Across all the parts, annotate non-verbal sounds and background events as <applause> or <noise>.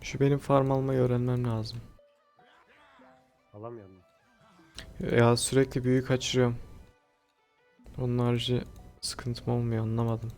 Şu benim farm almayı öğrenmem lazım. Alamıyorum. Ya sürekli büyü kaçırıyorum. Onun harici sıkıntım olmuyor anlamadım.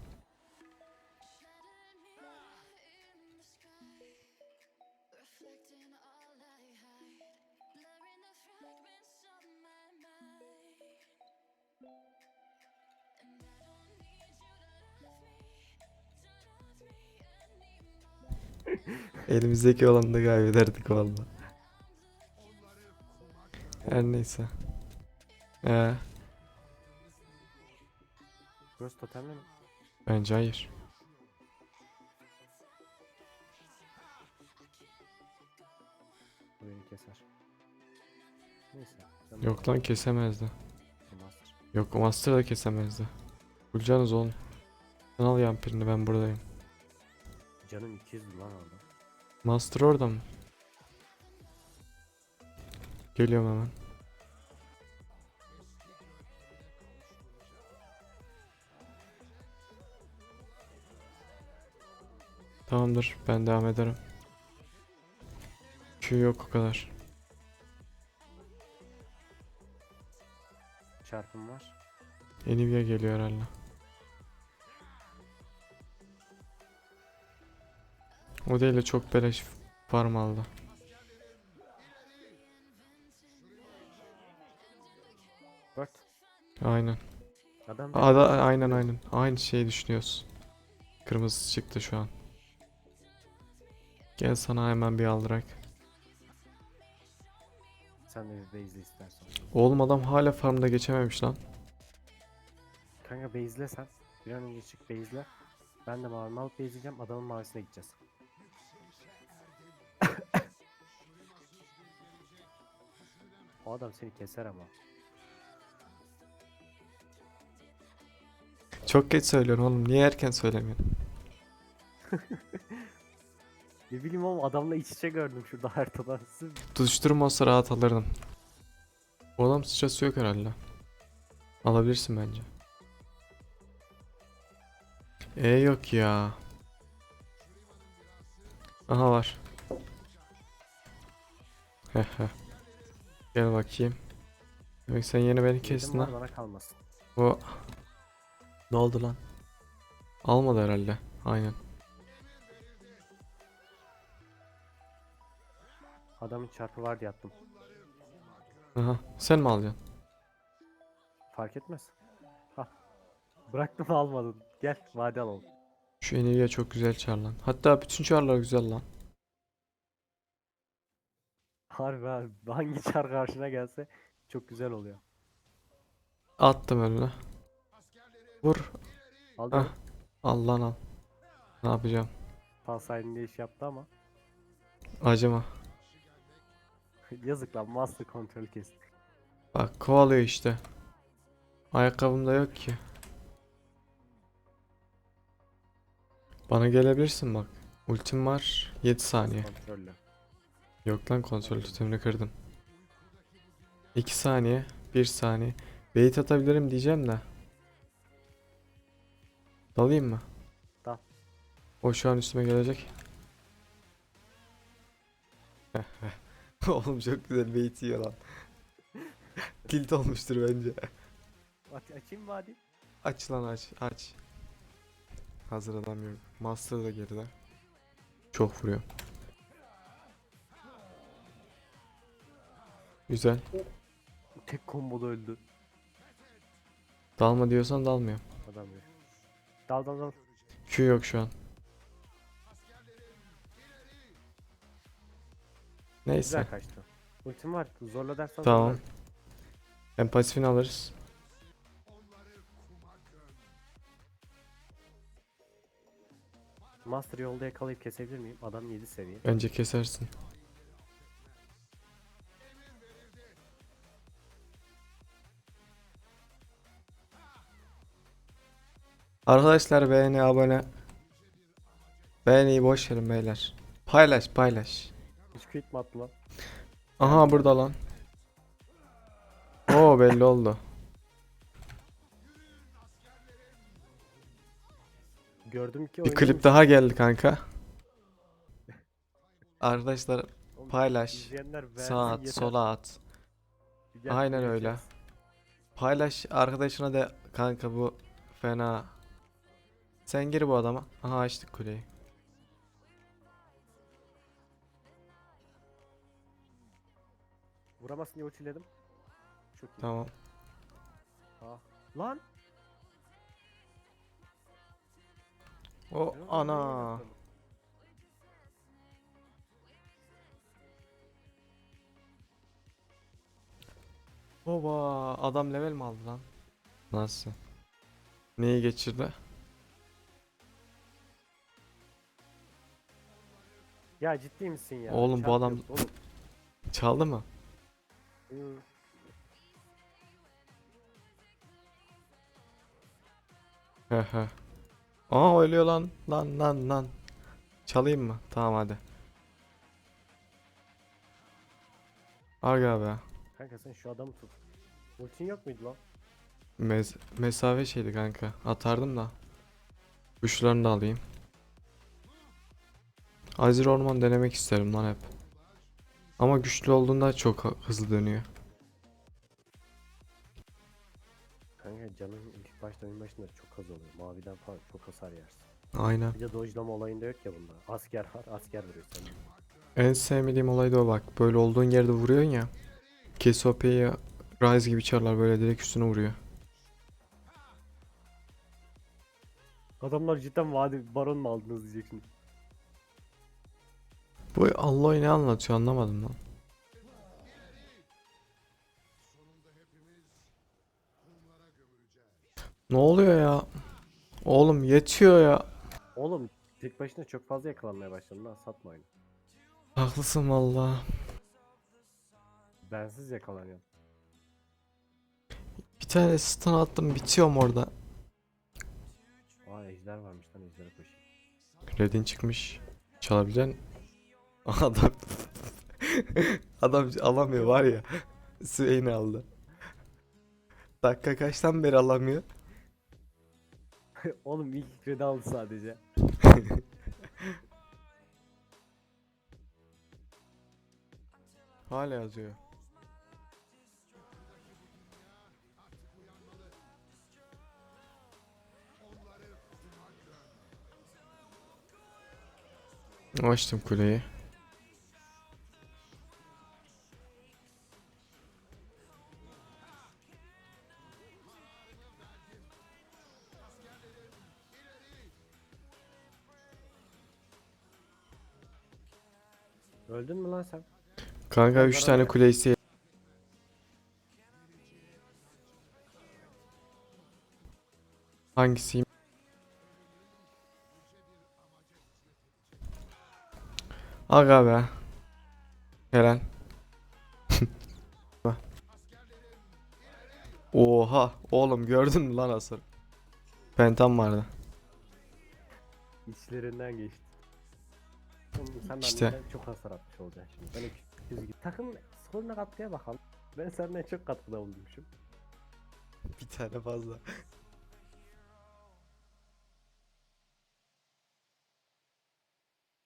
Elimizdeki olanı da kaybederdik valla. Her neyse. Ee, Burası totemli mi? bence hayır. Bu beni keser. Neyse. sen Yok lan kesemezdi. master. Yok o Master da kesemezdi. Bulacağınız oğlum. Sen al yampirini ben buradayım. Canım 200 lan orada. Master orada mı? Geliyorum hemen. Tamamdır ben devam ederim. Q yok o kadar. Çarpım var. Nvidia geliyor herhalde. O değil de çok beleş farm aldı. Dört. Aynen. Adam da Ada aynen aynen. Aynı şeyi düşünüyoruz. Kırmızı çıktı şu an. Gel sana hemen bir aldırak. sen de bir base'le istersen. Oğlum adam hala farmda geçememiş lan. Kanka base'le sen. Bir an önce çık base'le. Ben de mavimi alıp base'leyeceğim. Adamın mavisine gideceğiz. O adam seni keser ama. Çok geç söylüyorsun oğlum. Niye erken söylemiyorsun? <laughs> Ne bileyim oğlum adamla iç içe gördüm şurada haritada. Sırf Tutuşturum olsa rahat alırdım. Bu adam sıçrası yok herhalde. Alabilirsin bence. E yok ya. Aha var. Hehe. Gel bakayım. Demek sen yeni beni kestin ha. bana kalmasın. Bu ne oldu lan? Almadı herhalde. Aynen. Adamın çarpı var diye attım. Aha. Sen mi alacaksın? Fark etmez. Hah. Bıraktım almadın. Gel vade alalım. Şu Nvidia çok güzel çar lan. Hatta bütün çarlar güzel lan. Harbi abi <laughs> hangi çar karşına gelse çok güzel oluyor. Attım önüne. Vur. Aldım. Ah. Al lan al. Ne yapacağım? Pas halinde iş yaptı ama. Acıma. <laughs> Yazık lan master kontrol kesti. Bak kovalıyor işte. Ayakkabım da yok ki. Bana gelebilirsin bak. Ultim var. 7 saniye. Kontrollü. Yok lan kontrol tutumunu kırdım. 2 saniye. 1 saniye. Bait atabilirim diyeceğim de. Dalayım mı? Dal. O şu an üstüme gelecek. <laughs> Oğlum çok güzel bait yiyor lan. <laughs> Tilt olmuştur bence. Aç, açayım mı hadi? Aç lan aç aç. Hazır adam yok. Master da geride. Çok vuruyor. Güzel. Tek komboda öldü. Dalma diyorsan dalmıyorum. Adam ya. Dal dal dal. Q yok şu an. Neyse. Güzel kaçtı. Ultim var. Zorla dersen Tamam. zorlarım. Hem pasifini alırız. Master yolda yakalayıp kesebilir miyim? Adam 7 seviye. Bence kesersin. Arkadaşlar beğeni abone. Beğeniyi boş verin beyler. Paylaş paylaş. Quit mi attı lan? Aha burada lan. Oo belli oldu. Gördüm ki Bir klip daha geldi kanka. Arkadaşlar Paylaş, sağa at, sola at. Aynen öyle. Paylaş arkadaşına da kanka bu fena. Sen gir bu adama. Aha açtık kuleyi. Vuramazsın diye ultiledim. Çok iyi. Tamam. Ah. Lan. O niye ana. Oba adam level mi aldı lan? Nasıl? Neyi geçirdi? Ya ciddi misin ya? Oğlum, bu adam- Oğlum. Çaldı mı? Hı. He he. Aa ölüyor lan. Lan lan lan. Çalayım mı? Tamam hadi. Aga be. Kanka sen şu adamı tut. Ultin yok muydu lan? Mez mesafe şeydi kanka. Atardım da. Güçlerini de alayım. Azir orman denemek isterim lan hep. Ama güçlü olduğunda çok hı- hızlı dönüyor. Kanka canın ilk başta oyun başında çok az oluyor. Maviden falan çok hasar yersin. Aynen. Bir de dodge'lama olayında yok ya bunda. Asker var, asker vuruyor sen. En sevmediğim olay da o bak. Böyle olduğun yerde vuruyorsun ya. Cassiopeia Rise gibi çarlar böyle direkt üstüne vuruyor. Adamlar cidden vadi baron mu aldınız diyecek şimdi. Bu Allah ne anlatıyor anlamadım lan. Ne oluyor ya? Oğlum yetiyor ya. Oğlum tek başına çok fazla yakalanmaya başladın lan satma oyunu. Haklısın valla. Bensiz yakalanıyor. Bir tane stun attım bitiyorum orada. Aa ejder varmış lan ejdere koşayım. Red'in çıkmış. Çalabilen <laughs> adam adam alamıyor var ya. Swain aldı. Dakika kaçtan beri alamıyor? <laughs> Oğlum ilk kredi aldı sadece. <laughs> Hala yazıyor. Açtım kuleyi. Öldün mü lan sen? Kanka 3 zarar tane kule isteği. Hangisiyim? Aga be. Helen. <laughs> Oha oğlum gördün mü lan hasar? Pentam vardı. İçlerinden geçti. Sen İşte. benden çok hasar atmış olacaksın şimdi. Ben öküz gibi. Takım skoruna katkıya bakalım. Ben senden çok katkıda bulmuşum. Bir tane fazla.